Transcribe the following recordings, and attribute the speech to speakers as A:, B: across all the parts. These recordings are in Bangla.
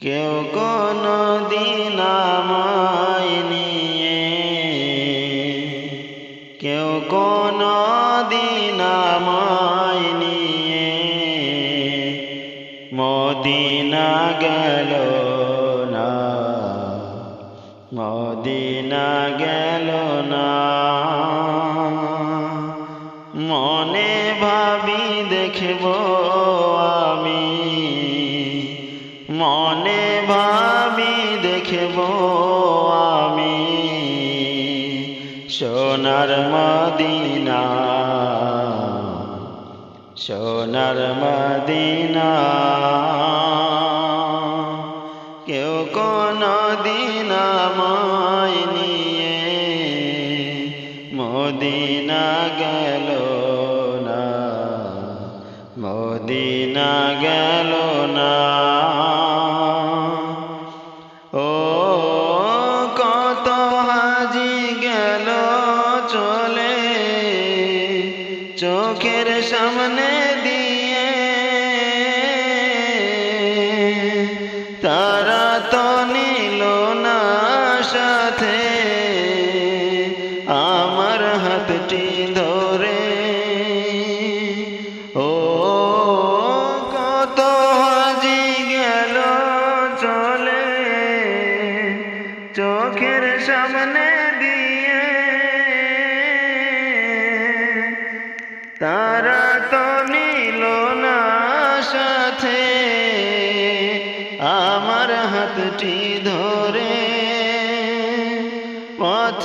A: কেউ কোনো দিন নিয়ে, কেউ কোনো দিন নিয়ে মদিনা গেল না, মদিনা গেল না। মনে ভাবি দেখব আমি। সোনার মদিনা সোনার মদিনা। কেউ কোন দিন আমায় নিয়ে মদিনা গেল না, মদিনা গেল না। সামনে দিয়ে। তারা তো নিল না সাথে, আমার হাতটি ধরে। ও, কত হাজি গেল চলে, চোখের সামনে দিয়ে। তারা হাতটি ধরে পথ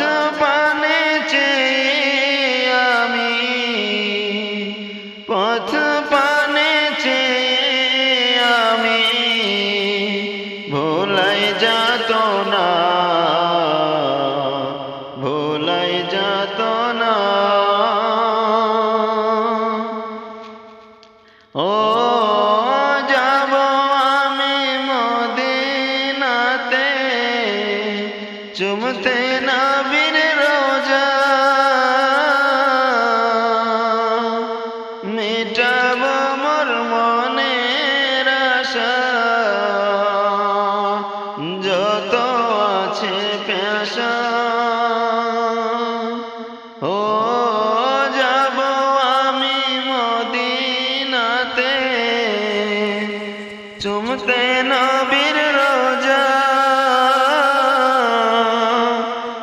A: নবীর রোজা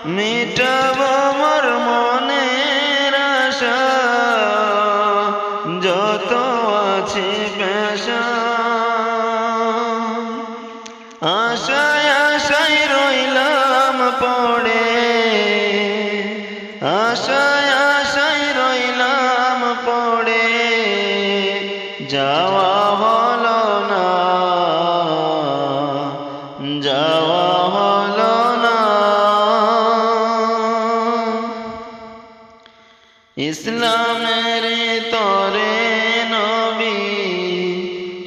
A: মিটাব মোর মনের আশা। যত আছে পেশা। আশায় আশায় রইলাম পড়ে। আশায় আশায় রইলাম পড়ে। যাওয়া ইসলামের তরে নবী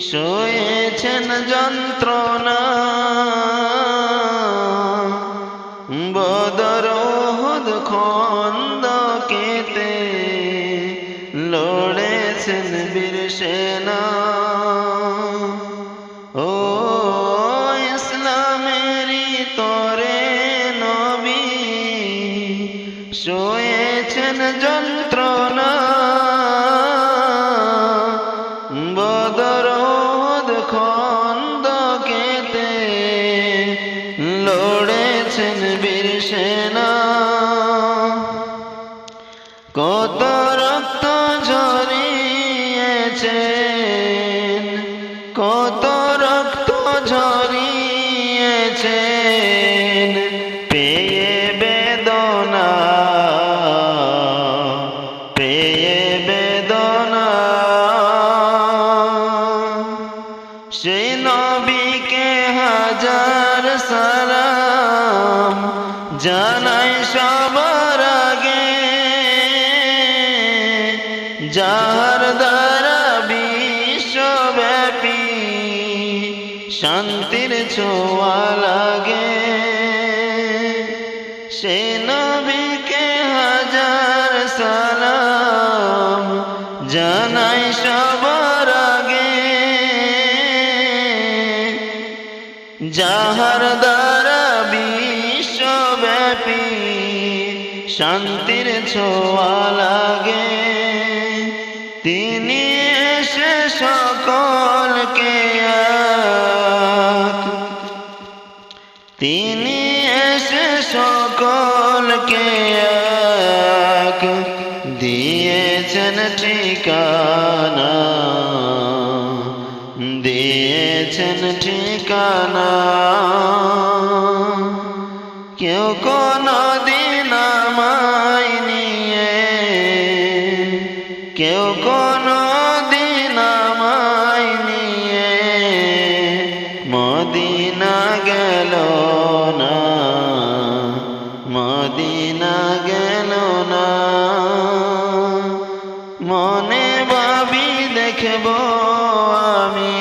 A: শোয়েছেন যন্ত্রণা। বদর খন্দ কেতে লড়েছেন বীর সেনা। ও ইসলামেরই তরে নবী শোয়েছেন যন্ত্রণা কত রক্ত ঝরিয়েছেন কত রক্ত ঝরিয়েছেন পেয়ে বেদনা পেয়ে বেদনা। সেই নবীকে হাজার সালাম জানাই শান্তির ছোঁয়া লাগে। সে নবীকে হাজার সালাম জানাই সবার আগে। যাহার দ্বারা বিশ্বব্যাপী শান্তির ছোঁয়া লাগে। তিনি এসে সকলকে এক তিনি এসে সকলকে এক দিয়েছেন ঠিকানা দিয়েছেন ঠিকানা। মনে ভাবি দেখব আমি।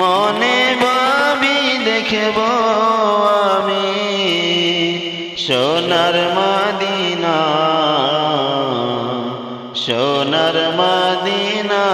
A: মনে ভাবি দেখব আমি। সোনার মাদিনা সোনার মদিনা।